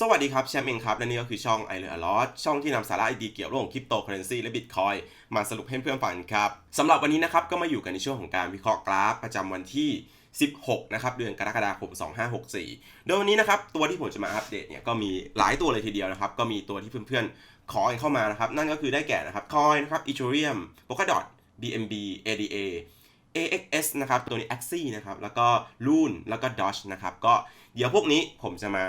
สวัสดีครับแชมป์เองครับ และนี่ก็คือช่อง i อ l อ l o t ช่องที่นำสาระดีเกี่ยวกับเรื่องคริปโตเคอเรนซีและบิตคอยมาสรุปให้เพื่อนฟังครับสำหรับวันนี้นะครับก็มาอยู่กันในช่วงของการวิเคราะห์กราฟประจำวันที่ 16 นะครับ เดือนกรกฎาคม 2564 โดยวันนี้นะครับ ตัวที่ผมจะมาอัปเดตเนี่ยก็มีหลายตัวเลยทีเดียวนะครับ ก็มีตัวที่เพื่อนๆ ขอเข้ามานะครับ นั่นก็คือได้แก่นะครับคอยนะครับ Ethereum Polkadot BNB ADA AXS นะครับตัวนี้ Axie นะครับแล้วก็ Loon แล้วก็ Doge นะครับก็เดี๋ยวพวกนี้ผมจะมา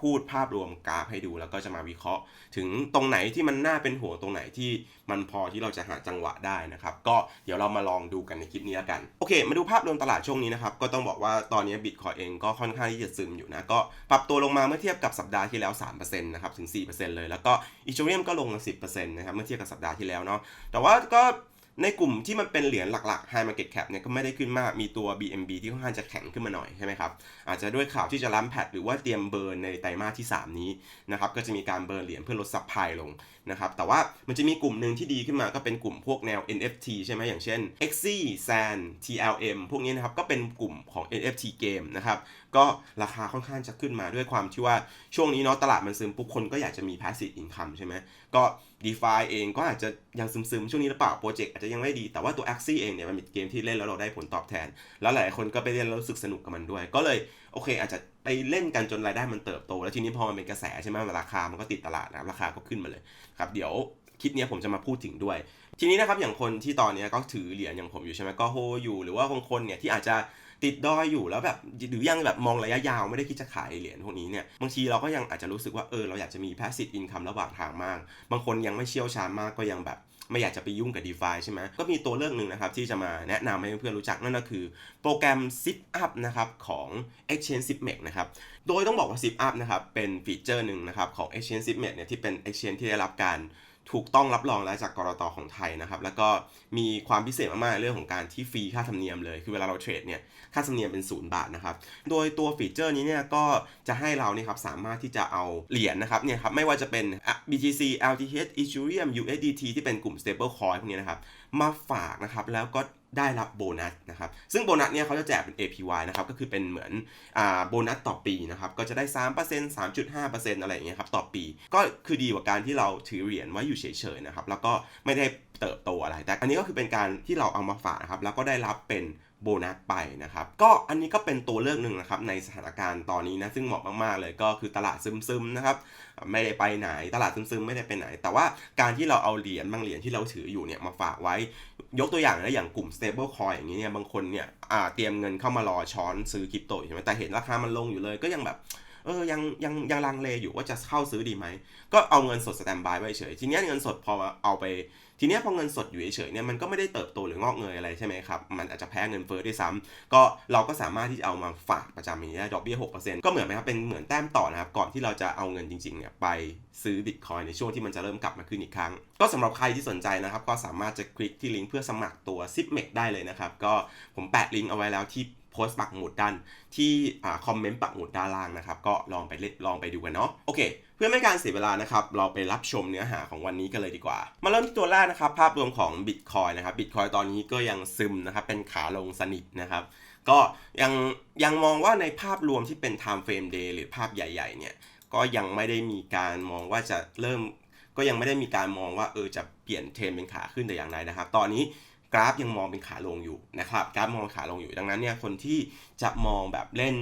พูดภาพรวมกราฟให้ดู แล้วก็จะมาวิเคราะห์ ถึงตรงไหนที่มันน่าเป็นห่วงตรงไหนที่มันพอที่เราจะหาจังหวะได้นะครับ ก็เดี๋ยวเรามาลองดูกันในคลิปนี้แล้วกัน โอเค มาดูภาพรวมตลาดช่วงนี้นะครับ ก็ต้องบอกว่าตอนนี้บิตคอยเองก็ค่อนข้างที่จะซึมอยู่นะ ก็ปรับตัวลงมาเมื่อเทียบกับสัปดาห์ที่แล้ว 3%นะครับ ถึง 4%เลย แล้วก็อีเทเรียมก็ลงมา10%นะครับ เมื่อเทียบกับสัปดาห์ที่แล้วเนาะ แต่ว่าก็ ในกลุ่มที่มันเป็นเหรียญหลักๆ High Market Cap เนี่ยก็ไม่ได้ขึ้นมาก มีตัว BNB ที่ค่อนข้างจะแข็งขึ้นมาหน่อยใช่ไหมครับ อาจจะด้วยข่าวที่จะล้ำแพดหรือว่าเตรียมเบิร์นในไตรมาสที่ 3 นี้นะครับ ก็จะมีการเบิร์นเหรียญเพื่อลดซัพพลายลงนะครับ แต่ว่ามันจะมีกลุ่มหนึ่งที่ดีขึ้นมาก็เป็นกลุ่มพวกแนว NFT ใช่ไหมอย่างเช่น Xe Sand TLM พวกนี้นะครับ ก็เป็นกลุ่มของ NFT เกมนะครับ ก็ราคาค่อนข้างจะขึ้นมาด้วยความที่ว่าช่วงนี้เนาะตลาดมันซึมปุ๊บคนก็อยากจะมี passive income ใช่ไหมก็ DeFi เองก็อาจจะยังซึมๆ ช่วงนี้หรือเปล่าโปรเจกต์อาจจะยังไม่ดี แต่ว่าตัว Axie เองเนี่ยมันเป็นเกมที่เล่นแล้วเราได้ผลตอบแทน แล้วหลายคนก็ไปเล่นแล้วรู้สึกสนุกกับมันด้วย ก็เลยโอเค อาจจะไปเล่นกันจนรายได้มันเติบโต แล้วทีนี้พอมันเป็นกระแสใช่ไหมราคามันก็ติดตลาดนะราคาก็ขึ้นมาเลยครับเดี๋ยวคลิปนี้ผมจะมาพูดถึงด้วย ทีนี้นะครับอย่างคนที่ตอนนี้ก็ถือเหรียญอย่างผมอยู่ใช่ไหมก็โฮอยู่ หรือว่าบางคนเนี่ยที่อาจจะ ติดดอยอยู่แล้วแบบหรือยังแบบมองระยะยาวไม่ได้คิดจะขายเหรียญพวกนี้เนี่ยบางทีเราก็ยังอาจจะรู้สึกว่าเออเราอยากจะมี passive income ระหว่างทางมาก บางคนยังไม่เชี่ยวชาญมากก็ยังแบบไม่อยากจะไปยุ่งกับ d e f i ใช่ไหมก็มีตัวเลือกหนึ่งนะครับ ที่จะมาแนะนำให้เพื่อนรู้จักนั่นก็คือ โปรแกรม Zip Up นะครับ ของ Exchange Zipmex นะครับ โดยต้องบอกว่า Zip Up นะครับ เป็นฟีเจอร์หนึ่งนะครับ ของ Exchange Zipmex เนี่ยที่เป็น Exchange ที่ได้รับการ ถูกต้องรับรองแล้วจากกรตของไทยนะครับ แล้วก็มีความพิเศษมากๆเรื่องของการที่ฟรีค่าธรรมเนียมเลย คือเวลาเราเทรดเนี่ย ค่าธรรมเนียมเป็นศูนย์บาทนะครับ โดยตัวฟีเจอร์นี้เนี่ยก็จะให้เราเนี่ยครับสามารถที่จะเอาเหรียญนะครับเนี่ยครับไม่ว่าจะเป็น BTC LTH Ethereum USDT ที่เป็นกลุ่ม stable coin พวกนี้นะครับ มาฝากนะครับแล้วก็ได้รับโบนัสนะครับ ซึ่งโบนัสเนี่ยเขาจะแจกเป็น APY นะครับ ก็คือเป็นเหมือนอ่าโบนัสต่อปีนะครับ ก็จะได้ 3% 3.5%อะไรอย่างเงี้ยครับ ต่อปี ก็คือดีกว่าการที่เราถือเหรียญไว้อยู่เฉยๆนะครับ แล้วก็ไม่ได้เติบโตอะไร แต่อันนี้ก็คือเป็นการที่เราเอามาฝากนะครับ แล้วก็ได้รับเป็น โบนัสไปนะครับ ก็อันนี้ก็เป็นตัวเลือกหนึ่งนะครับในสถานการณ์ตอนนี้นะซึ่งเหมาะมากๆเลยก็คือตลาดซึมๆนะครับไม่ได้ไปไหนตลาดซึมๆไม่ได้ไปไหน แต่ว่าการที่เราเอาเหรียญบางเหรียญที่เราถืออยู่เนี่ยมาฝากไว้ ยกตัวอย่างนะอย่างกลุ่ม stable coin อย่างนี้เนี่ยบางคนเนี่ยเตรียมเงินเข้ามารอช้อนซื้อคริปโตใช่ไหมแต่เห็นราคามันลงอยู่เลยก็ยังแบบเออยังยังยังลังเลอยู่ว่าจะเข้าซื้อดีไหม ก็เอาเงินสดสแตนบายไว้เฉย ทีนี้เงินสดพอเอาไป ทีนี้พอเงินสดอยู่เฉยๆเนี่ยมันก็ไม่ได้เติบโตหรืองอกเงยอะไรใช่ไหมครับ มันอาจจะแพ้เงินเฟ้อด้วยซ้ำก็เราก็สามารถที่จะเอามาฝากประจำอย่างนี้ได้ดอกเบี้ย6%ก็เหมือนไหมครับเป็นเหมือนแต้มต่อนะครับก่อนที่เราจะเอาเงินจริงๆเนี่ยไปซื้อบิตคอยในช่วงที่มันจะเริ่มกลับมาขึ้นอีกครั้ง ก็สำหรับใครที่สนใจนะครับก็สามารถจะคลิกที่ลิงก์เพื่อสมัครตัว z i p m e x ได้เลยนะครับก็ผมแปะลิงก์เอาไว้แล้วที่ พสต์ปักหมุดด้านที่คอมเมนต์ปักหมุดด้านล่างนะครับ ก็ลองไปเล่นลองไปดูกันเนาะโอเค เพื่อไม่ให้การเสียเวลานะครับ เราไปรับชมเนื้อหาของวันนี้กันเลยดีกว่า มาเริ่มที่ตัวแรกนะครับ ภาพรวมของ Bitcoin นะครับ Bitcoin ตอนนี้ก็ยังซึมนะครับ เป็นขาลงสนิทนะครับ ก็ยังยังมองว่าในภาพรวมที่เป็น time frame day หรือภาพใหญ่ ๆ เนี่ย ก็ยังไม่ได้มีการมองว่าจะเริ่ม ก็ยังไม่ได้มีการมองว่าเออจะเปลี่ยนเทรนเป็นขาขึ้นแต่อย่างใดนะครับ ตอนนี้ กราฟยังมองเป็นขาลงอยู่นะครับกราฟมองขาลงอยู่ดังนั้นเนี่ยคนที่จะมองแบบเล่น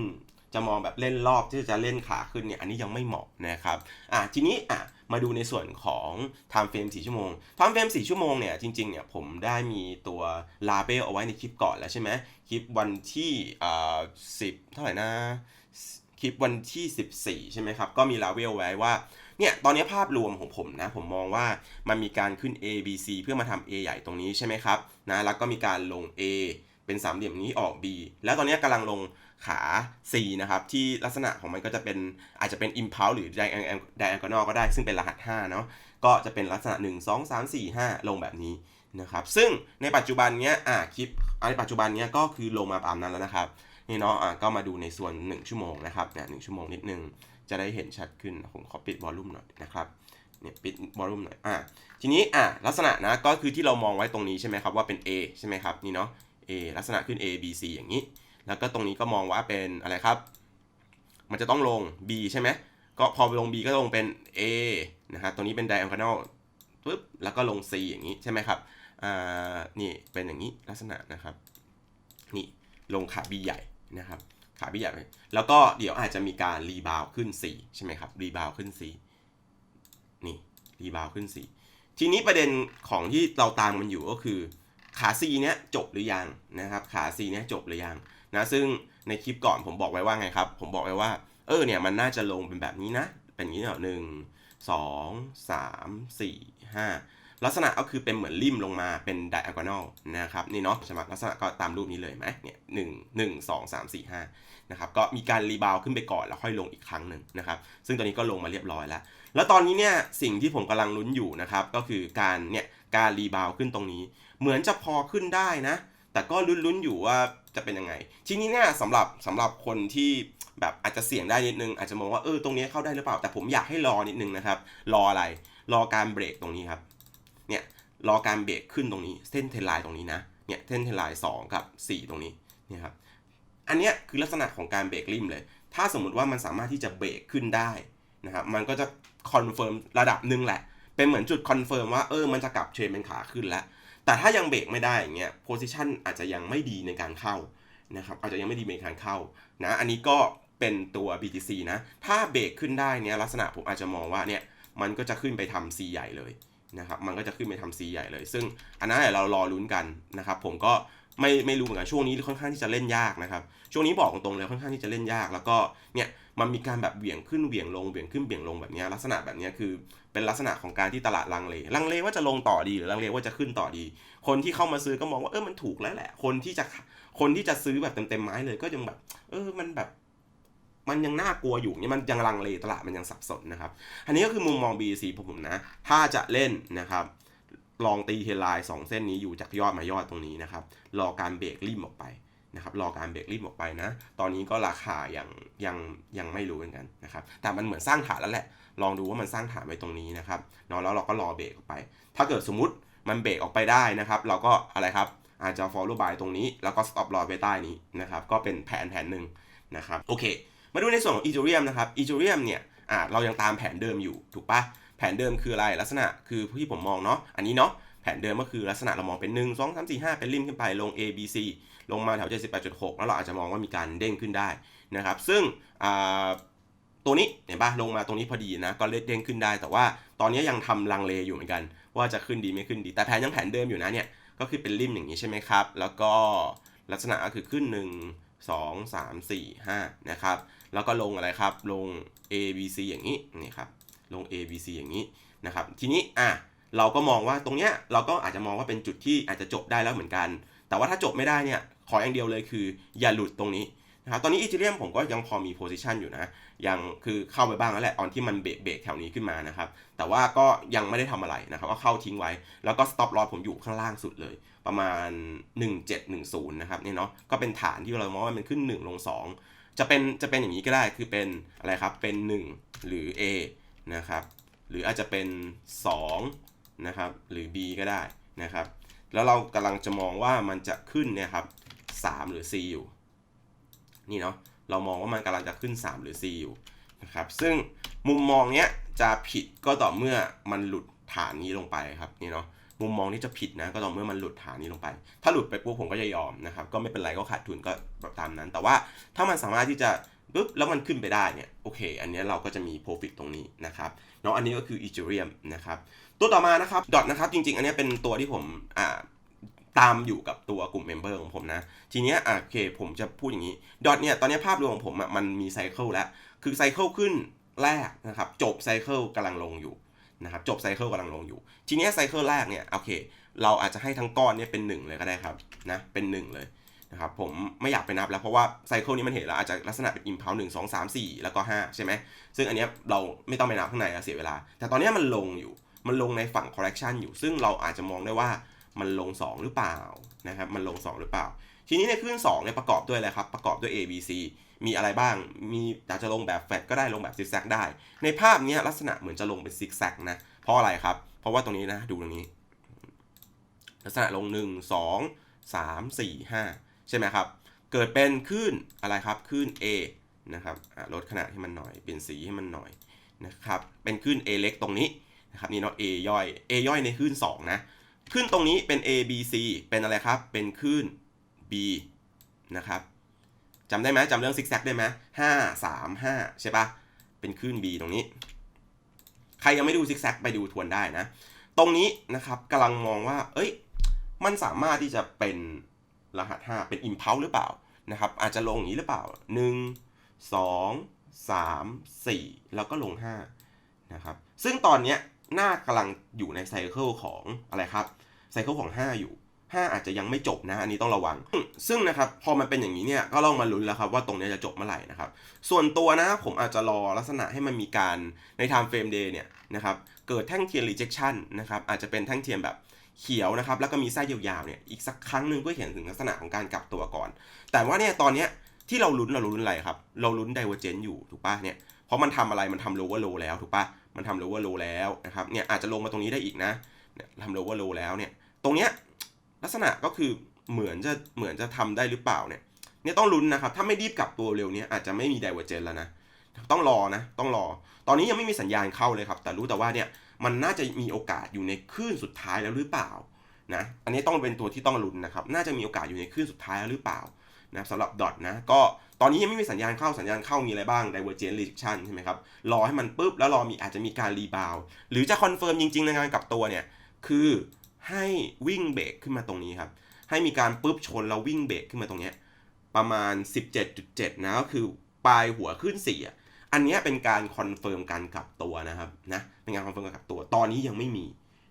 จะมองแบบเล่นรอบที่จะเล่นขาขึ้นเนี่ยอันนี้ยังไม่เหมาะนะครับอะทีนี้อะมาดูในส่วนของ time frame 4ชั่วโมง time frame 4ชั่วโมงเนี่ยจริงๆเนี่ยผมได้มีตัวลาเบลเอาไว้ในคลิปก่อนแล้วใช่ไหมคลิปวันที่อ่า10เท่าไหร่นะคลิปวันที่ 14 ใช่ไหมครับ ก็มีลาเวลไว้ว่า เนี่ยตอนนี้ภาพรวมของผมนะผมมองว่ามันมีการขึ้น A B C เพื่อมาทำ A ใหญ่ตรงนี้ใช่ไหมครับนะแล้วก็มีการลง A เป็นสามเหลี่ยมนี้ออก B แล้วตอนนี้กำลังลงขา C นะครับ ที่ลักษณะของมันก็จะเป็นอาจจะเป็น impulse หรือ diagonal ก็ได้ ซึ่งเป็นรหัส 5 เนาะก็จะเป็นลักษณะ 1 2 3 4 5 ลงแบบนี้นะครับ ซึ่งในปัจจุบันเนี้ยอ่าคลิปในปัจจุบันเนี้ยก็คือลงมาตามนั้นแล้วนะครับ นี่เนาะอะก็มาดูในส่วน 1 ชั่วโมงนะครับเนี่ยหชั่วโมงนิดนึง จะได้เห็นชัดขึ้น ผมขอปิดวอลลุ่มหน่อยนะครับเนี่ยปิดวอลลุ่มหน่อยอะทีนี้อะลักษณะนะก็คือที่เรามองไว้ตรงนี้ใช่ไหมครับว่าเป็น A ใช่ไหมครับนี่เนาะ A ลักษณะขึ้น A B C อย่างนี้ แล้วก็ตรงนี้ก็มองว่าเป็นอะไรครับ มันจะต้องลง B ใช่ไหมก็พอไปลง B ก็ลงเป็น A นะครับตรงนี้เป็น diagonal ปุ๊บแล้วก็ลง C อย่างนี้ใช่ไหมครับอ่านี่เป็นอย่างนี้ลักษณะนะครับนี่ลงขา B ใหญ่นะครับ ขา B ใหญ่ไปแล้วก็เดี๋ยวอาจจะมีการรีบาวขึ้น C ใช่ไหมครับ รีบาวขึ้น C นี่รีบาวขึ้น C ทีนี้ประเด็นของที่เราตามมันอยู่ก็คือขา C เนี้ยจบหรือยังนะครับ ขา C เนี้ยจบหรือยังนะซึ่งในคลิปก่อนผมบอกไว้ว่าไงครับ ผมบอกไว้ว่า เออเนี่ยมันน่าจะลงเป็นแบบนี้นะ เป็นอย่างนี้เนาะหนึ่งสองสามสี่ห้า ลักษณะก็คือเป็นเหมือนริมลงมาเป็น diagonal นะครับนี่เนาะใช่ไหมลักษณะก็ตามรูปนี้เลยไหมเนี่ยหนึ่งหนึ่งสองสามสี่ห้านะครับก็มีการรีบาวขึ้นไปก่อนแล้วค่อยลงอีกครั้งหนึ่งนะครับซึ่งตอนนี้ก็ลงมาเรียบร้อยแล้ว แล้วตอนนี้เนี่ยสิ่งที่ผมกำลังลุ้นอยู่นะครับก็คือการเนี่ยการรีบาวขึ้นตรงนี้ เหมือนจะพอขึ้นได้นะแต่ก็ลุ้นๆอยู่ว่าจะเป็นยังไง ทีนี้เนี่ยสำหรับสำหรับคนที่แบบอาจจะเสี่ยงได้นิดนึง อาจจะมองว่าเออตรงนี้เข้าได้หรือเปล่า แต่ผมอยากให้รอนิดนึงนะครับ รออะไร รอการเบรกตรงนี้ครับ เนี่ยรอการเบรกขึ้นตรงนี้เส้นเทนไลน์ตรงนี้นะเนี่ยเส้นเทนไลน์สองกับ 4 ตรงนี้เนี่ยครับอันเนี้ยคือลักษณะของการเบรกริมเลย ถ้าสมมุติว่ามันสามารถที่จะเบรกขึ้นได้นะครับมันก็จะคอนเฟิร์มระดับหนึ่งแหละ เป็นเหมือนจุดคอนเฟิร์มว่าเออมันจะกลับเทรนเป็นขาขึ้นแล้ว แต่ถ้ายังเบรกไม่ได้อย่างเงี้ยโพซิชันอาจจะยังไม่ดีในการเข้านะครับอาจจะยังไม่ดีในการเข้านะอันนี้ก็เป็นตัว BTC นะ ถ้าเบรกขึ้นได้เนี่ยลักษณะผมอาจจะมองว่าเนี่ยมันก็จะขึ้นไปทำ C ใหญ่เลย นะครับมันก็จะขึ้นไปทำ C ใหญ่เลย ซึ่งอันนั้นเดี๋ยวเรารอลุ้นกันนะครับผมก็ไม่ไม่รู้เหมือนกันช่วงนี้ค่อนข้างที่จะเล่นยากนะครับช่วงนี้บอกตรงๆเลยค่อนข้างที่จะเล่นยาก แล้วก็เนี่ยมันมีการแบบเหวี่ยงขึ้นเหวี่ยงลงเหวี่ยงขึ้นเหวี่ยงลงแบบนี้ลักษณะแบบนี้คือเป็นลักษณะของการที่ตลาดลังเลลังเลว่าจะลงต่อดีหรือลังเลว่าจะขึ้นต่อดี คนที่เข้ามาซื้อก็มองว่าเออมันถูกแล้วแหละ คนที่จะคนที่จะซื้อแบบเต็มๆไม้เลยก็ยังแบบ เออมันแบบ มันยังน่ากลัวอยู่เนี่ยมันยังลังเลตลาดมันยังสับสนนะครับ อันนี้ก็คือมุมมอง BC ผมนะ ถ้าจะเล่นนะครับ ลองตีเทไลน์สองเส้นนี้อยู่จากยอดมายอดตรงนี้นะครับ รอการเบรกริมออกไปนะครับ รอการเบรกริมออกไปนะ ตอนนี้ก็ราคายังยังยังไม่รู้เหมือนกันนะครับ แต่มันเหมือนสร้างฐานแล้วแหละ ลองดูว่ามันสร้างฐานไว้ตรงนี้นะครับเนาะแล้วเราก็รอเบรกออกไป ถ้าเกิดสมมติมันเบรกออกไปได้นะครับ เราก็อะไรครับอาจจะ follow by ตรงนี้ แล้วก็ stop loss ไว้ใต้นี้นะครับ ก็เป็นแผนแผนหนึ่งนะครับ โอเค มาดูในส่วนของ Ethereum นะครับ Ethereum เนี่ยอ่าเรายังตามแผนเดิมอยู่ถูกปะแผนเดิมคืออะไรลักษณะคือที่ผมมองเนาะอันนี้เนาะแผนเดิมก็คือลักษณะเรามองเป็น 1 2 3 4 5 เป็นริมขึ้นไปลง A B C ลงมาแถว 78.6 แล้วเราอาจจะมองว่ามีการเด้งขึ้นได้นะครับซึ่งอ่าตัวนี้เห็นปะลงมาตรงนี้พอดีนะก็เล็ดเด้งขึ้นได้ แต่ว่าตอนนี้ยังทำลังเลอยู่เหมือนกัน ว่าจะขึ้นดีไม่ขึ้นดี แต่แผนยังแผนเดิมอยู่นะเนี่ยก็คือเป็นริมอย่างนี้ใช่ไหมครับ แล้วก็ลักษณะก็คือขึ้น 1 2 3 4 5นะครับ แล้วก็ลงอะไรครับ ลง A B C อย่างนี้นี่ครับ ลง A B C อย่างนี้นะครับ ทีนี้อะเราก็มองว่าตรงเนี้ยเราก็อาจจะมองว่าเป็นจุดที่อาจจะจบได้แล้วเหมือนกัน แต่ว่าถ้าจบไม่ได้เนี่ย ขออย่างเดียวเลยคือ อย่าหลุดตรงนี้นะครับ ตอนนี้อีเทเรียมผมก็ยังพอมีโพซิชันอยู่นะ ยังคือเข้าไปบ้างแล้วแหละ ตอนที่มันเบรกเบรกแถวนี้ขึ้นมานะครับ แต่ว่าก็ยังไม่ได้ทำอะไรนะครับ ก็เข้าทิ้งไว้ แล้วก็ stop loss ผมอยู่ข้างล่างสุดเลย ประมาณ 1710 นะครับเนี่ยเนาะ ก็เป็นฐานที่เรามองว่ามันขึ้น 1 ลง 2 จะเป็นจะเป็นอย่างนี้ก็ได้คือเป็นอะไรครับเป็น 1 หรือ A นะครับหรืออาจจะเป็น 2 นะครับ หรือ B ก็ได้นะครับ แล้วเรากำลังจะมองว่ามันจะขึ้นเนี่ยครับ3หรือ C อยู่ นี่เนาะเรามองว่ามันกำลังจะขึ้น 3 หรือ C อยู่นะครับซึ่งมุมมองเนี้ยจะผิดก็ต่อเมื่อมันหลุดฐานนี้ลงไปครับนี่เนาะ มุมมองนี้จะผิดนะ ก็ต่อเมื่อมันหลุดฐานนี้ลงไป ถ้าหลุดไปปุ๊บผมก็จะยอมนะครับ ก็ไม่เป็นไรก็ขาดทุนก็แบบตามนั้น แต่ว่าถ้ามันสามารถที่จะปุ๊บแล้วมันขึ้นไปได้เนี่ยโอเค อันนี้เราก็จะมี profit ตรงนี้นะครับเนาะอันนี้ก็คือ Ethereum นะครับตัวต่อมานะครับดอทนะครับจริง ๆ อันนี้เป็นตัวที่ผมอ่าตามอยู่กับตัวกลุ่มเมมเบอร์ของผมนะ ทีเนี้ยโอเคผมจะพูดอย่างนี้ดอทเนี่ยตอนนี้ภาพรวมของผมอะมันมีไซเคิลแล้ว คือไซเคิลขึ้นแรกนะครับจบไซเคิลกำลังลงอยู่ นะครับจบไซเคิลกำลังลงอยู่ ทีนี้ไซเคิลแรกเนี่ยโอเค เราอาจจะให้ทั้งก้อนเนี่ยเป็น 1 เลยก็ได้ครับนะเป็น 1 เลยนะครับผมไม่อยากไปนับแล้วเพราะว่าไซเคิลนี้มันเห็นแล้วอาจจะลักษณะเป็นอิมพาวหนึ่งสองสามสี่แล้วก็5ใช่ไหมซึ่งอันนี้เราไม่ต้องไปนับข้างในเสียเวลา แต่ตอนนี้มันลงอยู่มันลงในฝั่ง correction อยู่ ซึ่งเราอาจจะมองได้ว่ามันลง 2 หรือเปล่านะครับมันลง 2 หรือเปล่า ทีนี้ในคลื่น2เนี่ยประกอบด้วยอะไรครับประกอบด้วย A B C มีอะไรบ้าง มีอาจจะลงแบบแฟลตก็ได้ลงแบบซิกแซกได้ ในภาพนี้ลักษณะเหมือนจะลงเป็นซิกแซกนะ เพราะอะไรครับ เพราะว่าตรงนี้นะ ดูตรงนี้ ลักษณะลง 1 2 3 4 5 ใช่ไหมครับ เกิดเป็นคลื่นอะไรครับคลื่น A นะครับลดขนาดให้มันหน่อย เปลี่ยนสีให้มันหน่อยนะครับ เป็นคลื่น A เล็กตรงนี้นะครับนี่เนาะ A ย่อย A ย่อยในคลื่น2 นะคลื่นตรงนี้เป็น A B C เป็นอะไรครับ เป็นคลื่น B นะครับ จำได้ไหมจำเรื่องซิกแซกได้ไหมห้าสามห้าใช่ปะเป็นคลื่น B ตรงนี้ ใครยังไม่ดูซิกแซกไปดูทวนได้นะ ตรงนี้นะครับกำลังมองว่า เอ้ย มันสามารถที่จะเป็นรหัส 5 เป็น impulse หรือเปล่านะครับ อาจจะลงอย่างนี้หรือเปล่า 1 2 3 4 แล้วก็ลง 5 นะครับ ซึ่งตอนเนี้ยหน้ากำลังอยู่ในไซเคิลของอะไรครับ ไซเคิลของ 5 อยู่ 5 อาจจะยังไม่จบนะอันนี้ต้องระวัง ซึ่งนะครับพอมันเป็นอย่างนี้เนี่ยก็ลองมาลุ้นแล้วครับว่าตรงนี้จะจบเมื่อไหร่นะครับ ส่วนตัวนะผมอาจจะรอลักษณะให้มันมีการใน time frame day เนี่ยนะครับเกิดแท่งเทียน rejection นะครับอาจจะเป็นแท่งเทียนแบบเขียวนะครับแล้วก็มีไส้ยาวๆเนี่ยอีกสักครั้งหนึ่งเพื่อเห็นถึงลักษณะของการกลับตัวก่อน แต่ว่าเนี่ยตอนเนี้ยที่เราลุ้นเราลุ้นอะไรครับ เราลุ้น divergent อยู่ถูกปะเนี่ยเพราะมันทำอะไรมันทำ lower low แล้วถูกปะมันทำ lower low แล้วนะครับเนี่ยอาจจะลงมาตรงนี้ได้อีกนะทำ lower low แล้วเนี่ยตรงเนี้ย ลักษณะก็คือเหมือนจะเหมือนจะทำได้หรือเปล่าเนี่ยเนี่ยต้องลุ้นนะครับ ถ้าไม่รีบกลับตัวเร็วนี่ยอาจจะไม่มี divergent แล้วนะ ต้องรอนะ ต้องรอ ตอนนี้ยังไม่มีสัญญาณเข้าเลยครับ แต่รู้แต่ว่าเนี่ยมันน่าจะมีโอกาสอยู่ในคลื่นสุดท้ายแล้วหรือเปล่านะ อันนี้ต้องเป็นตัวที่ต้องลุ้นนะครับ น่าจะมีโอกาสอยู่ในคลื่นสุดท้ายแล้วหรือเปล่านะสำหรับดอทนะ ก็ตอนนี้ยังไม่มีสัญญาณเข้าสัญญาณเข้ามีอะไรบ้าง divergent rejection ใช่ไหมครับ รอให้มันปุ๊บแล้วรอมีอาจจะมีการรีบาวหรือจะคอนเฟิร์มจริงๆในการกลับตัวเนี่ย คือ ให้วิ่งเบรกขึ้นมาตรงนี้ครับ ให้มีการปุ๊บชนแล้ววิ่งเบรกขึ้นมาตรงเนี้ยประมาณ 17.7 นะก็คือปลายหัวขึ้น4อะอันนี้เป็นการคอนเฟิร์มการกลับตัวนะครับนะเป็นการคอนเฟิร์มการกลับตัว ตอนนี้ยังไม่มี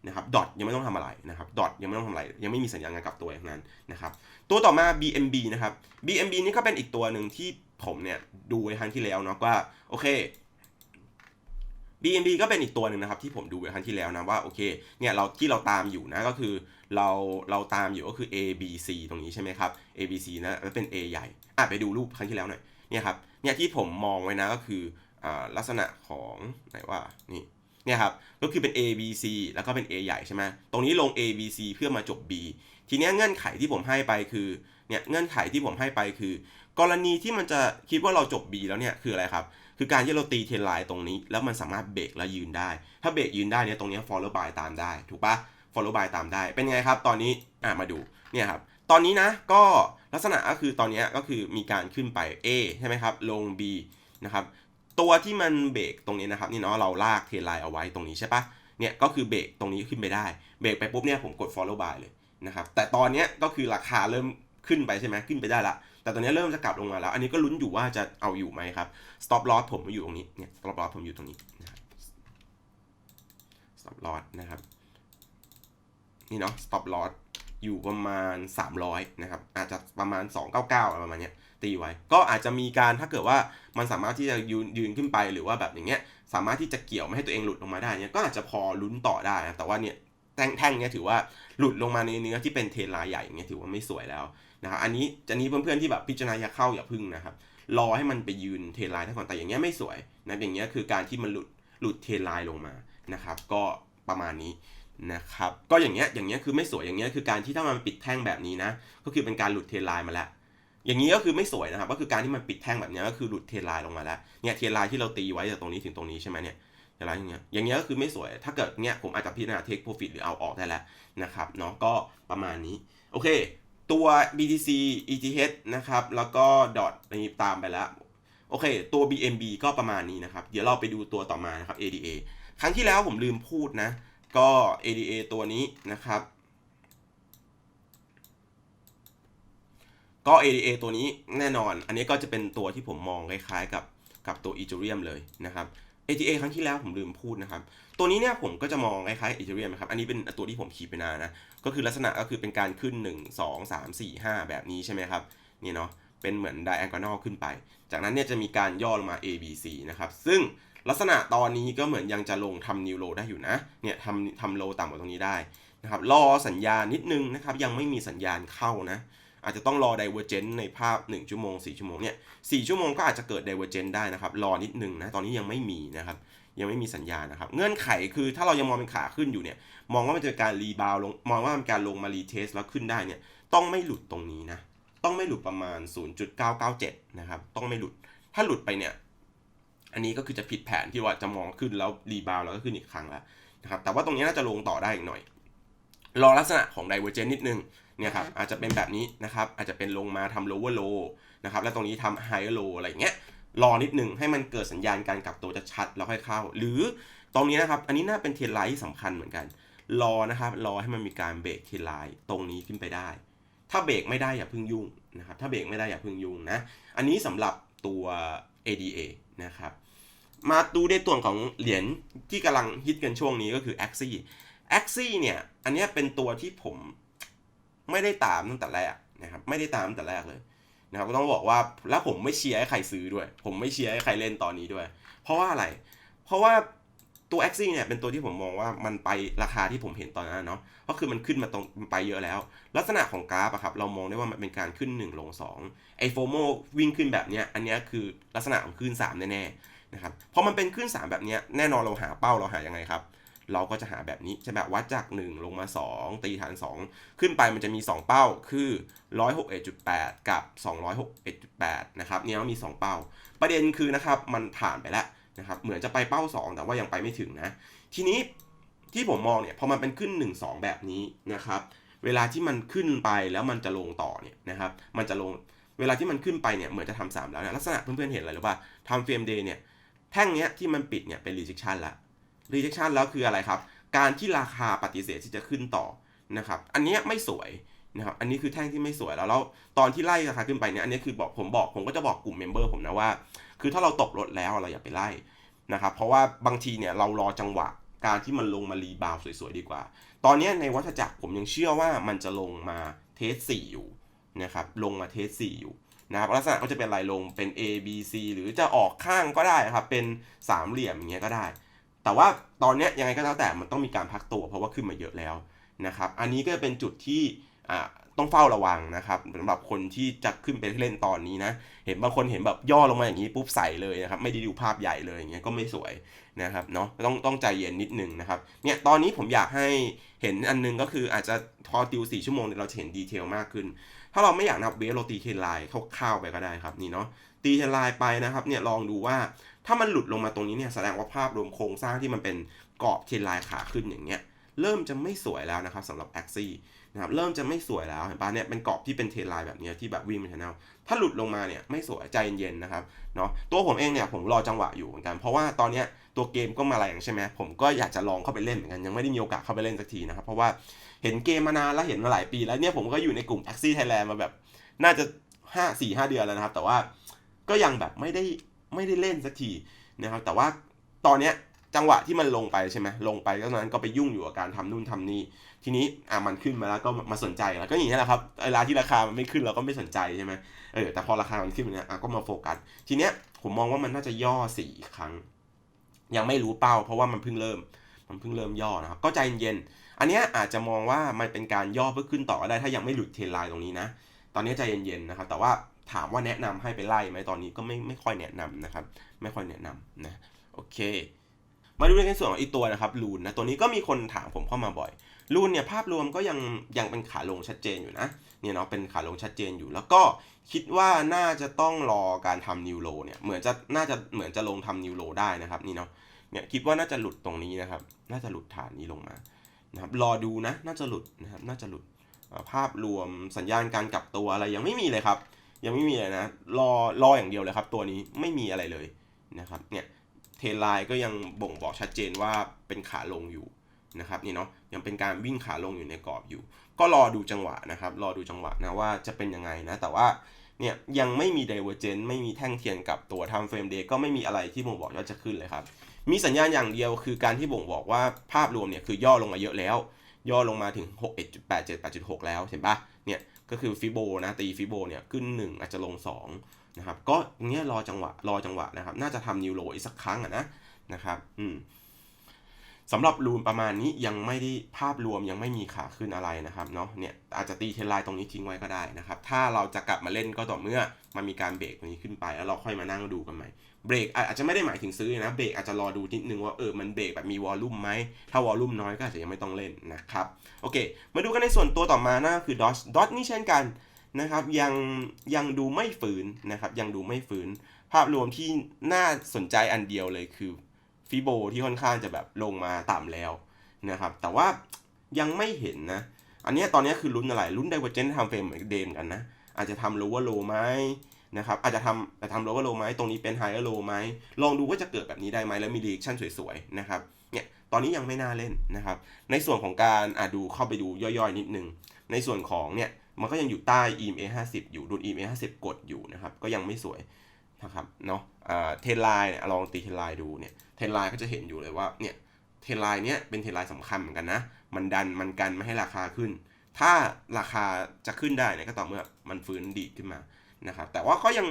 นะครับดอทยังไม่ต้องทำอะไรนะครับดอทยังไม่ต้องทำอะไร ยังไม่มีสัญญาณการกลับตัวอย่างนั้นนะครับตัวต่อมา BNB นะครับ BNB นี่ก็เป็นอีกตัวหนึ่งที่ผมเนี่ยดูในครั้งที่แล้วเนาะว่าโอเค BNB ก็เป็นอีกตัวหนึ่งนะครับที่ผมดูไปครั้งที่แล้วนะว่าโอเคเนี่ยเราที่เราตามอยู่นะก็คือเราเราตามอยู่ก็คือ A B C ตรงนี้ใช่ไหมครับ A B C นะแล้วเป็น A ใหญ่อะไปดูรูปครั้งที่แล้วหน่อยเนี่ยครับเนี่ยที่ผมมองไว้นะก็คืออ่าลักษณะของไหนว่านี่เนี่ยครับก็คือเป็น A B C แล้วก็เป็น A ใหญ่ใช่ไหมตรงนี้ลง A B C เพื่อมาจบ B ทีเนี้ยเงื่อนไขที่ผมให้ไปคือเนี่ยเงื่อนไขที่ผมให้ไปคือ กรณีที่มันจะคิดว่าเราจบ B แล้วเนี่ยคืออะไรครับ คือการที่เราตีเทนไลน์ตรงนี้ แล้วมันสามารถเบรกและยืนได้ ถ้าเบรกยืนได้เนี่ยตรงนี้ follow by ตามได้ ถูกปะ follow by ตามได้ เป็นไงครับ ตอนนี้อะมาดูเนี่ยครับตอนนี้นะก็ลักษณะก็คือตอนนี้ก็คือมีการขึ้นไป A ใช่ไหมครับ ลง B นะครับตัวที่มันเบรกตรงนี้นะครับนี่เนาะเราลากเทนไลน์เอาไว้ตรงนี้ใช่ปะเนี่ยก็คือเบรกตรงนี้ขึ้นไปได้เบรกไปปุ๊บเนี่ยผมกด follow by เลยนะครับแต่ตอนนี้ก็คือราคาเริ่มขึ้นไปใช่ไหมขึ้นไปได้ละ แต่ตอนนี้เริ่มจะกลับลงมาแล้ว อันนี้ก็ลุ้นอยู่ว่าจะเอาอยู่ไหมครับ stop loss ผมอยู่ตรงนี้เนี่ย stop loss ผมอยู่ตรงนี้นะครับ stop loss นะครับ นี่เนาะ stop loss อยู่ประมาณ 300 นะครับ อาจจะประมาณ 299อะไรประมาณเนี้ยตีไว้ ก็อาจจะมีการถ้าเกิดว่ามันสามารถที่จะยืนยืนขึ้นไปหรือว่าแบบอย่างเงี้ย สามารถที่จะเกี่ยวไม่ให้ตัวเองหลุดลงมาได้เนี่ยก็อาจจะพอลุ้นต่อได้นะแต่ว่าเนี่ย แท่งแท่งเนี้ยถือว่าหลุดลงมาในเนื้อที่เป็นเทลน์ใหญ่เงี้ยถือว่าไม่สวยแล้วนะครับอันนี้จะนี้เพื่อนๆที่แบบพิจารณาอยาเข้าอย่าพึ่งนะครับรอให้มันไปยืนเทรนไลน์ถ้าก่อนแต่อย่างเงี้ยไม่สวยนะอย่างเงี้ยคือการที่มันหลุดหลุดเทลน์ลงมานะครับ ก็ประมาณนี้นะครับก็อย่างเงี้ยอย่างเงี้ยคือไม่สวยอย่างเงี้ยคือการที่ถ้ามันปิดแท่งแบบนี้นะก็คือเป็นการหลุดเทลน์มาแล้วอย่างนี้ก็คือไม่สวยนะครับ ก็คือการที่มันปิดแท่งแบบนี้ก็คือหลุดเทลน์ลงมาแล้วเนี่ยเทลน์ที่เราตีไว้จากตรงนี้ถึงตรงนี้ใช่ไหมเนี่ย เทรนไลน์อย่างเงี้ยอย่างเงี้ยก็คือไม่สวย ถ้าเกิดเนี้ยผมอาจจะพิจารณาเทคโปรฟิตหรือเอาออกได้แล้วนะครับเนาะก็ประมาณนี้ โอเค ตัว BTC ETH นะครับ แล้วก็ดอทนี้ตามไปแล้ว โอเค ตัว BNB ก็ประมาณนี้นะครับ เดี๋ยวเราไปดูตัวต่อมานะครับ ADA ครั้งที่แล้วผมลืมพูดนะ ก็ ADA ตัวนี้นะครับ ก็ ADA ตัวนี้แน่นอน อันนี้ก็จะเป็นตัวที่ผมมองคล้ายๆกับกับตัว Ethereum เลยนะครับ ATA ครั้งที่แล้วผมลืมพูดนะครับ ตัวนี้เนี่ยผมก็จะมองคล้ายๆ Ethereum นะครับ อันนี้เป็นตัวที่ผมขีดไปนานนะ ก็คือลักษณะก็คือเป็นการขึ้น 1 2 3 4 5 แบบนี้ใช่ไหมครับ นี่เนาะ เป็นเหมือน diagonal ขึ้นไป จากนั้นเนี่ยจะมีการย่อลงมา A B C นะครับ ซึ่งลักษณะตอนนี้ก็เหมือนยังจะลงทำ new low ได้อยู่นะ เนี่ยทำทำ low ต่ำกว่าตรงนี้ได้นะครับ รอสัญญาณนิดนึงนะครับ ยังไม่มีสัญญาณเข้านะ อาจจะต้องรอ divergent ในภาพ 1 ชั่วโมง 4 ชั่วโมงเนี่ย4ชั่วโมงก็อาจจะเกิด divergent ได้นะครับ รอนิดนึงนะ ตอนนี้ยังไม่มีนะครับ ยังไม่มีสัญญาณนะครับ เงื่อนไขคือถ้าเรายังมองเป็นขาขึ้นอยู่เนี่ย มองว่ามันจะเป็นการรีบาวลง มองว่ามันเป็นการลงมารีเทสแล้วขึ้นได้เนี่ย ต้องไม่หลุดตรงนี้นะ ต้องไม่หลุดประมาณ 0.997 นะครับ ต้องไม่หลุด ถ้าหลุดไปเนี่ย อันนี้ก็คือจะผิดแผนที่ว่าจะมองขึ้นแล้วรีบาวแล้วก็ขึ้นอีกครั้งแล้วนะครับ แต่ว่าตรงนี้น่าจะลงต่อได้อีกหน่อย รอลักษณะของ divergence นิดนึง เนี่ยครับอาจจะเป็นแบบนี้นะครับอาจจะเป็นลงมาทำ lower low นะครับแล้วตรงนี้ทำ higher low อะไรอย่างเงี้ยรอนิดนึงให้มันเกิดสัญญาณการกลับตัวจะชัดแล้วค่อยเข้า หรือตรงนี้นะครับอันนี้น่าเป็นเทรนไลท์ที่สำคัญเหมือนกัน รอนะครับรอให้มันมีการเบรกเทรนไลน์ตรงนี้ขึ้นไปได้ ถ้าเบรกไม่ได้อย่าเพิ่งยุ่งนะครับถ้าเบรกไม่ได้อย่าเพิ่งยุ่งนะอันนี้สำหรับตัว ADA นะครับมาดูในตัวของเหรียญที่กำลังฮิตกันช่วงนี้ก็คือ Axie Axie เนี่ย อันนี้เป็นตัวที่ผม ไม่ได้ตามตั้งแต่แรกนะครับไม่ได้ตามตั้งแต่แรกเลยนะครับก็ต้องบอกว่าแล้วผมไม่เชียร์ให้ใครซื้อด้วย ผมไม่เชียร์ให้ใครเล่นตอนนี้ด้วย เพราะว่าอะไร เพราะว่าตัว Axie เนี่ยเป็นตัวที่ผมมองว่ามันไปราคาที่ผมเห็นตอนนั้นเนาะก็คือมันขึ้นมาตรงไปเยอะแล้ว ลักษณะของกราฟอะครับเรามองได้ว่ามันเป็นการขึ้น 1 ลง 2 ไอโฟโมวิ่งขึ้นแบบเนี้ยอันนี้คือลักษณะของขึ้น 3 แน่ๆนะครับพอมันเป็นขึ้น 3 แบบเนี้ยแน่นอนเราหาเป้าเราหายังไงครับ เราก็จะหาแบบนี้จะแบบวัดจาก 1 ลงมา 2 ตีฐาน 2 ขึ้นไปมันจะมี 2 เป้าคือ 161.8 กับ 261.8 นะครับเนี่ยมี 2 เป้า ประเด็นคือนะครับมันผ่านไปแล้วนะครับเหมือนจะไปเป้า 2 แต่ว่ายังไปไม่ถึงนะ ทีนี้ที่ผมมองเนี่ยพอมันเป็นขึ้น 1 2 แบบนี้นะครับเวลาที่มันขึ้นไปแล้วมันจะลงต่อเนี่ยนะครับมันจะลงเวลาที่มันขึ้นไปเนี่ยเหมือนจะทำสามแล้วนี่ยลักษณะเพื่อนๆเห็นอะไรหรือเปล่าทำเฟรมเดย์เนี่ยแท่งเนี้ยที่มันปิดเนี่ยเป็น rejection ละ rejection แล้วคืออะไรครับ การที่ราคาปฏิเสธที่จะขึ้นต่อนะครับ อันนี้ไม่สวยนะครับ อันนี้คือแท่งที่ไม่สวยแล้ว แล้วตอนที่ไล่ราคาขึ้นไปเนี่ย อันนี้คือบอกผมบอกผมก็จะบอกกลุ่มเมมเบอร์ผมนะว่า คือถ้าเราตกรถแล้วเราอย่าไปไล่นะครับ เพราะว่าบางทีเนี่ยเรารอจังหวะการที่มันลงมารีบาวสวยๆดีกว่า ตอนนี้ในวัฏจักรผมยังเชื่อว่ามันจะลงมาเทส4อยู่นะครับ ลงมาเทส4อยู่นะครับลักษณะก็จะเป็นลายลงเป็น A B C หรือจะออกข้างก็ได้ครับ เป็นสามเหลี่ยมอย่างเงี้ยก็ได้ แต่ว่าตอนนี้ยังไงก็แล้วแต่มันต้องมีการพักตัว เพราะว่าขึ้นมาเยอะแล้วนะครับ อันนี้ก็เป็นจุดที่ต้องเฝ้าระวังนะครับสำหรับคนที่จะขึ้นไปเล่นตอนนี้นะ เห็นบางคนเห็นแบบย่อลงมาอย่างนี้ปุ๊บใส่เลยนะครับ ไม่ได้ดูภาพใหญ่เลยอย่างเงี้ยก็ไม่สวยนะครับเนาะต้องต้องใจเย็นนิดนึงนะครับเนี่ยตอนนี้ผมอยากให้เห็นอันนึงก็คืออาจจะพอติว4ชั่วโมงเราจะเห็นดีเทลมากขึ้น ถ้าเราไม่อยากนับเวฟเรตีเทนไลน์คร่าวๆไปก็ได้ครับนี่เนาะ ตีเทนไลน์ไปนะครับเนี่ยลองดูว่าถ้ามันหลุดลงมาตรงนี้เนี่ยแสดงว่าภาพรวมโครงสร้างที่มันเป็นเกรอบเทนไลน์ขาขึ้นอย่างเงี้ยเริ่มจะไม่สวยแล้วนะครับสำหรับ a x i นะครับเริ่มจะไม่สวยแล้วเห็นปะเนี่ยเป็นกรอบที่เป็นเทนไลน์แบบเนี้ยที่แบบวิ่งเป็นชแนลถ้าหลุดลงมาเนี่ยไม่สวยใจเย็นๆนะครับเนาะตัวผมเองเนี่ยผมรอจังหวะอยู่เหมือนกัน เพราะว่าตอนเนี้ยตัวเกมก็มาแรงใช่ไหมผมก็อยากจะลองเข้าไปเล่นเหมือนกันยังไม่ได้มีโอกาสเข้าไปเล่นสักทีนะครับเพราะว่าเห็นเกมมานานแล้วเห็นมาหลายปีแล้วเนี่ยผมก็อยู่ในกลุ่ม a x i Thailand มาแบบน่าจะห้าสี่ห้าเดือนแล้วนะครับแต่ว่า ก็ยังแบบไม่ได้ไม่ได้เล่นสักทีนะครับ แต่ว่าตอนเนี้ยจังหวะที่มันลงไปใช่ไหมลงไปก็นั้นก็ไปยุ่งอยู่กับการทำนู่นทำนี่ ทีนี้อะมันขึ้นมาแล้วก็มาสนใจแล้วก็อย่างนี้แหละครับเวลาที่ราคามันไม่ขึ้นเราก็ไม่สนใจใช่ไหมเออแต่พอราคามันขึ้นเนี่ยอะก็มาโฟกัส ทีเนี้ยผมมองว่ามันน่าจะย่อสี่ครั้ง ยังไม่รู้เป้า เพราะว่ามันเพิ่งเริ่ม มันเพิ่งเริ่มย่อนะครับ ก็ใจเย็น อันเนี้ยอาจจะมองว่ามันเป็นการย่อเพื่อขึ้นต่อก็ได้ถ้ายังไม่หลุดเทรนไลน์ตรงนี้นะ ตอนนี้ใจเย็นๆนะครับ แต่ว่า ถามว่าแนะนำให้ไปไล่ไหมตอนนี้ก็ไม่ไม่ค่อยแนะนำนะครับ ไม่ค่อยแนะนำนะโอเค มาดูในส่วนของอีกตัวนะครับลูนนะตัวนี้ก็มีคนถามผมเข้ามาบ่อยลูนเนี่ยภาพรวมก็ยังยังเป็นขาลงชัดเจนอยู่นะเนี่ยเนาะเป็นขาลงชัดเจนอยู่ แล้วก็คิดว่าน่าจะต้องรอการทำนิวโลเนี่ยเหมือนจะน่าจะเหมือนจะลงทำนิวโลได้นะครับนี่เนาะเนี่ยคิดว่าน่าจะหลุดตรงนี้นะครับ น่าจะหลุดฐานนี้ลงมานะครับรอดูนะ น่าจะหลุดนะครับน่าจะหลุดภาพรวมสัญญาณการกลับตัวอะไรยังไม่มีเลยครับ ยังไม่มีเลยนะ รอรออย่างเดียวเลยครับ ตัวนี้ไม่มีอะไรเลยนะครับ เนี่ยเทรนไลน์ก็ยังบ่งบอกชัดเจนว่าเป็นขาลงอยู่นะครับนี่เนาะยังเป็นการวิ่งขาลงอยู่ในกรอบอยู่ ก็รอดูจังหวะนะครับ รอดูจังหวะนะว่าจะเป็นยังไงนะแต่ว่าเนี่ยยังไม่มี divergence ไม่มีแท่งเทียนกับตัว time frame day ก็ไม่มีอะไรที่บ่งบอกว่าจะขึ้นเลยครับ มีสัญญาณอย่างเดียวคือการที่บ่งบอกว่าภาพรวมเนี่ยคือย่อลงมาเยอะแล้ว ย่อลงมาถึง61.8 78.6 แล้วเห็นปะเนี่ย ก็คือฟิโบนะตีฟิโบเนี่ยขึ้น 1 อาจจะลง2นะครับก็อย่างเงี้ยรอจังหวะรอจังหวะนะครับน่าจะทำนิวโรอีกสักครั้งอะนะนะครับอืมสำหรับรูนประมาณนี้ยังไม่ได้ภาพรวมยังไม่มีขาขึ้นอะไรนะครับเนาะเนี่ยอาจจะตีเทนไลน์ตรงนี้ทิ้งไว้ก็ได้นะครับ ถ้าเราจะกลับมาเล่นก็ต่อเมื่อมันมีการเบรกตรงนี้ขึ้นไป แล้วเราค่อยมานั่งดูกันใหม่ เบรกอาจจะไม่ได้หมายถึงซื้อนะเบรกอาจจะรอดูนิดนึงว่าเออมันเบรกแบบมีวอลลุ่มไหมถ้าวอลลุ่มน้อยก็อาจจะยังไม่ต้องเล่นนะครับโอเค มาดูกันในส่วนตัวต่อมานะคือดอ t ดอ t นี่เช่นกันนะครับยังยังดูไม่ฝืนนะครับยังดูไม่ฝืน ภาพรวมที่น่าสนใจอันเดียวเลยคือฟิโบที่ค่อนข้างจะแบบลงมาต่ำแล้วนะครับแต่ว่ายังไม่เห็นนะ อันนี้ตอนนี้คือลุ้นอะไรลุ้นไดเวอร์เจนทำเฟรมเหมือนเดมกันนะ อาจจะทำ lower low ไหม นะครับอาจจะทำแต่ทำ lower low ไหมตรงนี้เป็น higher low ไหมลองดูว่าจะเกิดแบบนี้ได้ไหมแล้วมี reaction สวยๆนะครับเนี่ยตอนนี้ยังไม่น่าเล่นนะครับ ในส่วนของการอะดูเข้าไปดูย่อยๆนิดนึง ในส่วนของเนี่ยมันก็ยังอยู่ใต้ EMA 50 อยู่ดู EMA 50 กดอยู่นะครับ ก็ยังไม่สวยนะครับเนาะอ่าเทนไลน์เนี่ยลองตีเทนไลน์ดูเนี่ยเทนไลน์ก็จะเห็นอยู่เลยว่าเนี่ยเทนไลน์เนี่ยเป็นเทนไลน์สำคัญเหมือนกันนะ มันดันมันกันไม่ให้ราคาขึ้น ถ้าราคาจะขึ้นได้เนี่ยก็ต่อเมื่อมันฟื้นดีขึ้นมา นะครับแต่ว่าก็ยัง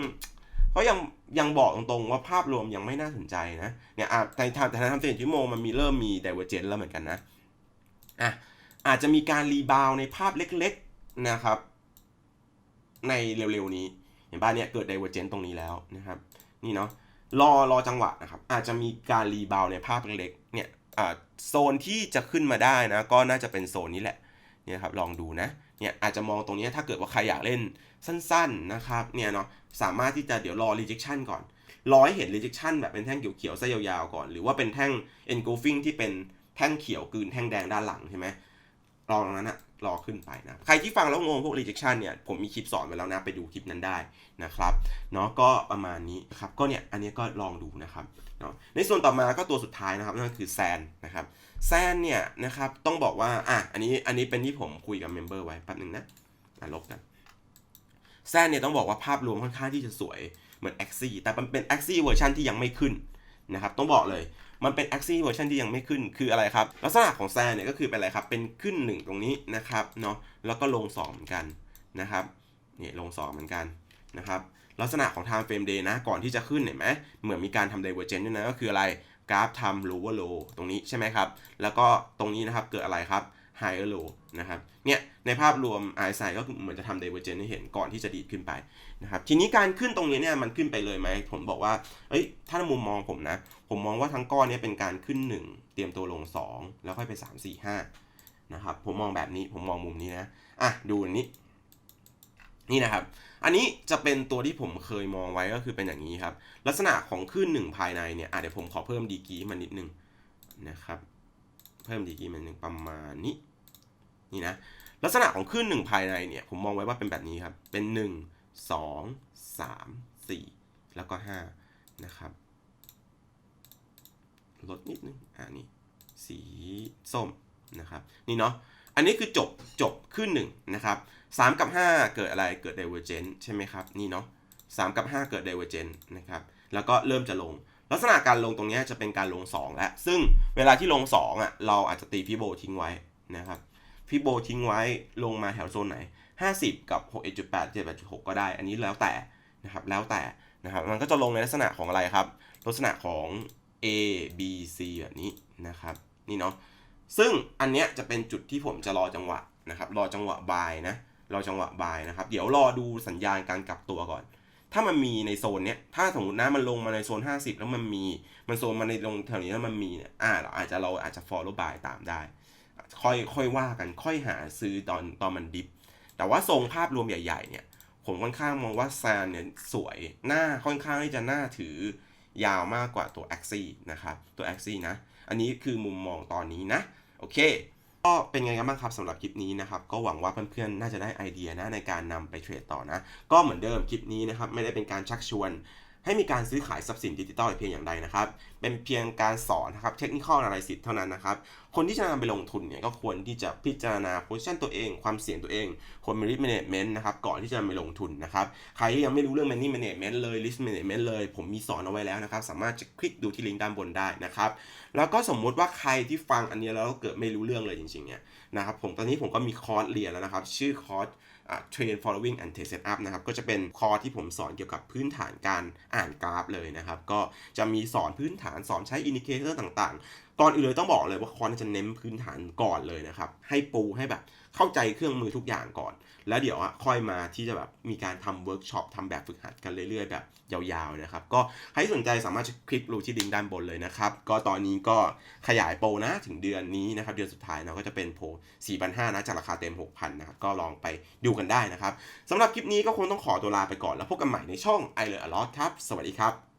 ก็ยังยังบอกตรงๆว่าภาพรวมยังไม่น่าสนใจนะเนี่ยอะในทางแต่ทางทำเซ็นชั่วโมงมันมีเริ่มมี divergence แล้วเหมือนกันนะอะอาจจะมีการรีบาวในภาพเล็กๆนะครับ ในเร็วๆนี้เห็นป่ะเนี่ยเกิด divergence ตรงนี้แล้วนะครับ นี่เนาะรอรอจังหวะนะครับ อาจจะมีการรีบาวในภาพเล็กๆเนี่ยอ่าโซนที่จะขึ้นมาได้นะ ก็น่าจะเป็นโซนนี้แหละเนี่ยครับลองดูนะ เนี่ยอาจจะมองตรงนี้ถ้าเกิดว่าใครอยากเล่นสั้นๆนะครับเนี่ยเนาะสามารถที่จะเดี๋ยวรอ rejection ก่อน รอให้เห็น rejection แบบเป็นแท่งเขียวๆซะยาวๆก่อน หรือว่าเป็นแท่ง engulfing ที่เป็นแท่งเขียวกืนแท่งแดงด้านหลังใช่ไหมรอตรงนั้นอะรอขึ้นไปนะใครที่ฟังแล้วงงพวก rejection เนี่ยผมมีคลิปสอนไว้แล้วนะไปดูคลิปนั้นได้นะครับเนาะก็ประมาณนี้ครับก็เนี่ยอันนี้ก็ลองดูนะครับเนาะในส่วนต่อมาก็ตัวสุดท้ายนะครับนั่นก็คือแซนนะครับ แซนเนี่ยนะครับต้องบอกว่าอะอันนี้อันนี้เป็นที่ผมคุยกับเมมเบอร์ไว้แป๊บหนึงนะอะลบกันแซนเนี่ยต้องบอกว่าภาพรวมค่อนข้างที่จะสวยเหมือน a x ซี่แต่มันเป็น a x ซี่เวอร์ชันที่ยังไม่ขึ้นนะครับต้องบอกเลยมันเป็น a x ซี่เวอร์ชันที่ยังไม่ขึ้นคืออะไรครับ ลักษณะของแซนเนี่ยก็คือเป็นอะไรครับเป็นขึ้น 1 ตรงนี้นะครับเนาะแล้วก็ลง 2 เหมือนกันนะครับนี่ลง 2 เหมือนกันนะครับลักษณะของ time frame day นะก่อนที่จะขึ้นเห็นไหมเหมือนมีการทำ divergence ด้วยนะก็คืออะไร กราฟทำ lower low ตรงนี้ใช่ไหมครับ แล้วก็ตรงนี้นะครับเกิดอะไรครับ higher low นะครับ เนี่ยในภาพรวม RSI ก็เหมือนจะทำ divergence ให้เห็นก่อนที่จะดีดขึ้นไปนะครับ ทีนี้การขึ้นตรงนี้เนี่ยมันขึ้นไปเลยไหม ผมบอกว่า เอ้ย ถ้ามุมมองผมนะ ผมมองว่าทั้งก้อนเนี้เป็นการขึ้น 1 เตรียมตัวลง 2 แล้วค่อยไป 3 4 5นะครับ ผมมองแบบนี้ ผมมองมุมนี้นะ อะ ดูอันนี้ นี่นะครับ อันนี้จะเป็นตัวที่ผมเคยมองไว้ก็คือเป็นอย่างนี้ครับ ลักษณะของขึ้นหนึ่งภายในเนี่ยอะเดี๋ยวผมขอเพิ่มดีกีมันนิดนึงนะครับ เพิ่มดีกีมันหนึ่งประมาณนี้นี่นะลักษณะของขึ้นหนึ่งภายในเนี่ยผมมองไว้ว่าเป็นแบบนี้ครับเป็น 1 2 3 4 แล้วก็5นะครับลดนิดนึงอ่านี่สีส้มนะครับนี่เนาะ อันนี้คือจบจบขึ้นหนึ่งนะครับ3กับ 5 เกิดอะไรเกิด divergent ใช่ไหมครับ นี่เนาะ3กับ 5 เกิด divergent นะครับแล้วก็เริ่มจะลง ลักษณะการลงตรงนี้จะเป็นการลง 2 แล้ว ซึ่งเวลาที่ลง 2อะเราอาจจะตีฟิโบทิ้งไว้นะครับฟิโบทิ้งไว้ลงมาแถวโซนไหน 50 กับ 61.8 7.6ก็ได้ อันนี้แล้วแต่นะครับแล้วแต่นะครับมันก็จะลงในลักษณะของอะไรครับ ลักษณะของ A B C แบบนี้นะครับนี่เนาะ ซึ่งอันเนี้ยจะเป็นจุดที่ผมจะรอจังหวะนะครับ รอจังหวะบายนะ รอจังหวะบายนะครับ เดี๋ยวรอดูสัญญาณการกลับตัวก่อน ถ้ามันมีในโซนเนี้ย ถ้าสมมตินะมันลงมาในโซน 50 แล้วมันมี มันโซนมาในลงแถวนี้แล้วมันมีเนี่ย อ่าเราอาจจะเราอาจจะ follow buy ตามได้ ค่อยค่อยว่ากัน ค่อยหาซื้อตอนตอนมันดิฟ แต่ว่าทรงภาพรวมใหญ่ ๆ เนี่ย ผมค่อนข้างมองว่าแซนเนี่ยสวย หน้าค่อนข้างที่จะน่าถือยาวมากกว่าตัว a x i นะครับ ตัว a x i นะ อันนี้คือมุมมองตอนนี้นะ โอเค ก็เป็นไงกันบ้างครับสำหรับคลิปนี้นะครับ ก็หวังว่าเพื่อนๆ น่าจะได้ไอเดียนะในการนำไปเทรดต่อนะ ก็เหมือนเดิมคลิปนี้นะครับไม่ได้เป็นการชักชวน ให้มีการซื้อขายทรัพย์สินดิจิตอลเพียงอย่างใดนะครับ เป็นเพียงการสอนนะครับเทคนิคอลอะไรสิทธิ์เท่านั้นนะครับ คนที่จะนำไปลงทุนเนี่ยก็ควรที่จะพิจารณาโพซิชันตัวเอง ความเสี่ยงตัวเองควรมี risk management นะครับก่อนที่จะนำไปลงทุนนะครับใครที่ยังไม่รู้เรื่อง money management เลย risk management เลย ผมมีสอนเอาไว้แล้วนะครับ สามารถจะคลิกดูที่ลิงก์ด้านบนได้นะครับแล้วก็สมมุติว่าใครที่ฟังอันนี้แล้วเกิดไม่รู้เรื่องเลยจริงๆเนี่ยนะครับผมตอนนี้ผมก็มีคอร์สเรียนแล้วนะครับ ชื่อคอร์ส เทรน following and Test setup นะครับก็จะเป็นคอร์ที่ผมสอนเกี่ยวกับพื้นฐานการอ่านกราฟเลยนะครับ ก็จะมีสอนพื้นฐานสอนใช้อินดิเคเตอร์ต่างก่อนอื่นเลยต้องบอกเลยว่าคอร์สจะเน้นพื้นฐานก่อนเลยนะครับ ให้ปูให้แบบเข้าใจเครื่องมือทุกอย่างก่อน แล้วเดี๋ยวอะค่อยมาที่จะแบบมีการทำเวิร์กช็อปทำแบบฝึกหัดกันเรื่อยๆ แบบยาวๆนะครับ ก็ใครสนใจสามารถคลิกดูที่ลิงด้านบนเลยนะครับ ก็ตอนนี้ก็ขยายโปรนะถึงเดือนนี้นะครับ เดือนสุดท้ายเนาก็จะเป็นโปร4,500นะจากราคาเต็ม 6,000นะครับก็ลองไปดูกันได้นะครับสำหรับคลิปนี้ก็คงต้องขอตัวลาไปก่อนแล้วพบกันใหม่ในช่อง i l e a r Lot ครับ สวัสดีครับ